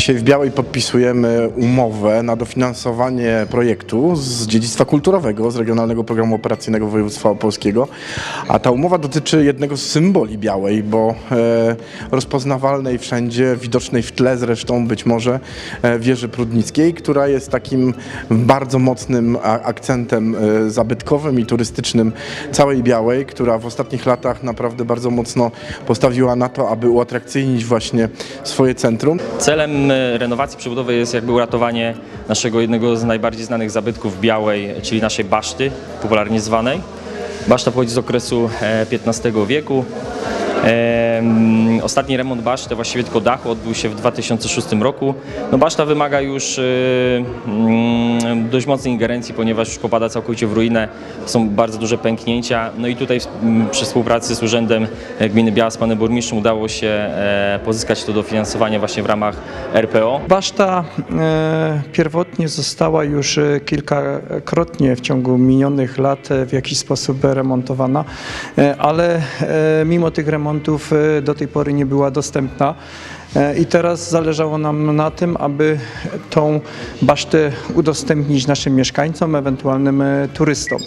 Dzisiaj w Białej podpisujemy umowę na dofinansowanie projektu z dziedzictwa kulturowego z Regionalnego Programu Operacyjnego Województwa Opolskiego. A ta umowa dotyczy jednego z symboli Białej, bo e, rozpoznawalnej wszędzie, widocznej w tle zresztą być może e, wieży Prudnickiej, która jest takim bardzo mocnym akcentem e, zabytkowym i turystycznym całej Białej, która w ostatnich latach naprawdę bardzo mocno postawiła na to, aby uatrakcyjnić właśnie swoje centrum. Celem e, renowacji przebudowy jest jakby uratowanie naszego jednego z najbardziej znanych zabytków Białej, czyli naszej baszty, popularnie zwanej. Baszta pochodzi z okresu e, XV wieku. Em, Ostatni remont baszty, właściwie tylko dachu, odbył się w 2006 roku. No baszta wymaga już e, dość mocnej ingerencji, ponieważ już popada całkowicie w ruinę. Są bardzo duże pęknięcia. No i tutaj przy współpracy z Urzędem Gminy Biała z panem burmistrzem udało się e, pozyskać to dofinansowanie właśnie w ramach RPO. Baszta e, pierwotnie została już e, kilkakrotnie w ciągu minionych lat e, w jakiś sposób remontowana, e, ale e, mimo tych remontów e, do tej pory nie była dostępna. E, I teraz zależało nam na tym, aby tą basztę udostępnić naszym mieszkańcom, ewentualnym e, turystom.